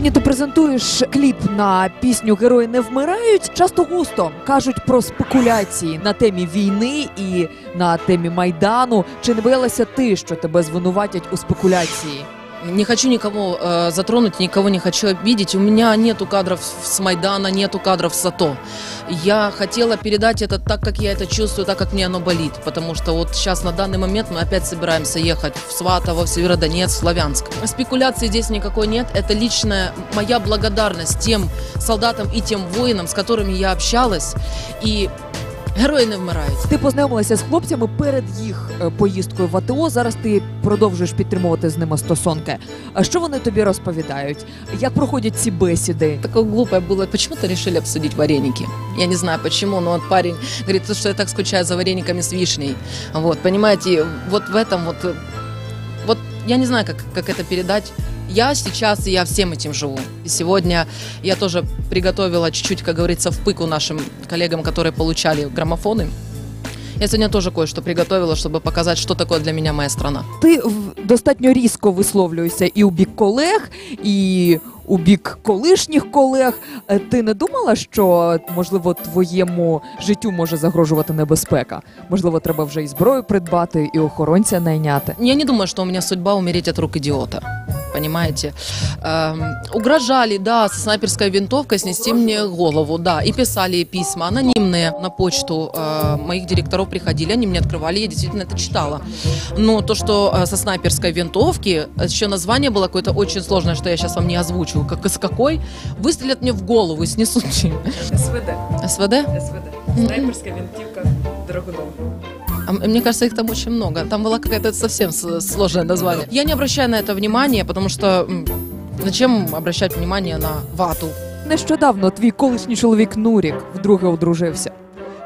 Сьогодні ти презентуєш кліп на пісню Герої не вмирають. Часто густо кажуть про спекуляції на темі війни і на темі майдану. Чи не боялася ти, що тебе звинуватять у спекуляції? Не хочу никого э, затронуть, никого не хочу обидеть. У меня нету кадров с Майдана, нету кадров с АТО. Я хотела передать это так, как я это чувствую, так, как мне оно болит. Потому что вот сейчас на данный момент мы опять собираемся ехать в Сватово, в Северодонецк, в Славянск. Спекуляции здесь никакой нет. Это личная моя благодарность тем солдатам и тем воинам, с которыми я общалась. И герої не вмирають. Ти познайомилася з хлопцями перед їх е, поїздкою в АТО. Зараз ти продовжуєш підтримувати з ними стосунки. А що вони тобі розповідають? Як проходять ці бесіди? Такое глупое было. Почему-то решили обсудить вареники. Я не знаю почему, но вот парень говорит, что я так скучаю за варениками с вишней. Вот, понимаете, вот в этом вот... э, Вот я не знаю, как, как это передать. Я сейчас, и я всем этим живу. И сегодня я тоже приготовила чуть-чуть, как говорится, в пыку нашим коллегам, которые получали граммофоны. Я сегодня тоже кое-что приготовила, чтобы показать, что такое для меня моя страна. Ти в- достатньо різко висловлюєшся і у бік колег, і у бік колишніх колег. Е, Ти не думала, що можливо твоєму життю може загрожувати небезпека? Можливо, треба вже і зброю придбати, і охоронця найняти. Я не думаю, что у меня судьба умереть от рук идиота. Понимаете? Эм, угрожали, да, со снайперской винтовкой снести мне голову, да. И писали письма анонимные на почту э, моих директоров приходили, они мне открывали, я действительно это читала. Но то, что э, со снайперской винтовки, еще название было какое-то очень сложное, что я сейчас вам не озвучу, как из какой, выстрелят мне в голову и снесут. СВД. СВД? СВД. Снайперская винтивка Драгудон. А м- Мне кажется, их там очень много. Там была какая-то совсем с- сложное название. Я не обращаю на это внимания, потому что м, зачем обращать внимание на вату? Нещодавно твій колишній чоловік Нурік вдруге одружився.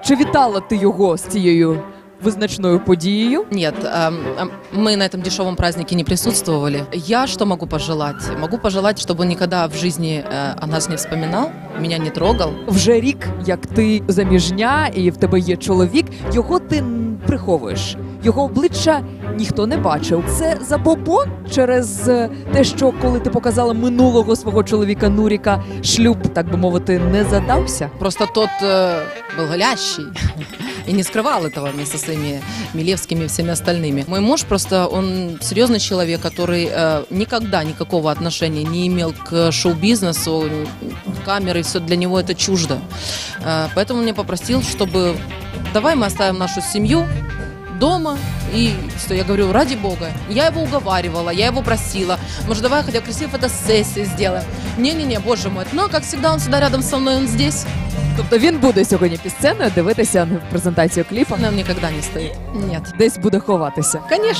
Чи вітала ти його з цією визначною подією? Нет, эм, эм, мы на этом дешевом празднике не присутствовали. Я что могу пожелать? Могу пожелать, чтобы он никогда в жизни э, о нас не вспоминал, меня не трогал. Вже рік, як ти заміжня і в тебе є чоловік, його ти н- приховуєш. Його обличчя ніхто не бачив. Це забобон через е, те, що коли ти показала минулого свого чоловіка Нуріка, шлюб, так би мовити, не задався. Просто тот э, был голящий И не скрывал этого вместе со своими Милевскими и всеми остальными. Мой муж просто, он серьезный человек, который э, никогда никакого отношения не имел к шоу-бизнесу, камеры, все для него это чуждо. Э, поэтому он меня попросил, чтобы давай мы оставим нашу семью дома. И что я говорю, ради бога. Я его уговаривала, я его просила. Может, давай хотя бы красивую фотосессию сделаем. Не-не-не, боже мой. Но, как всегда, он всегда рядом со мной, он здесь. Тобто він буде сьогодні під сценою дивитися на презентацію кліпа, Он никогда не стоит. Нет. десь буде ховатися. Конечно.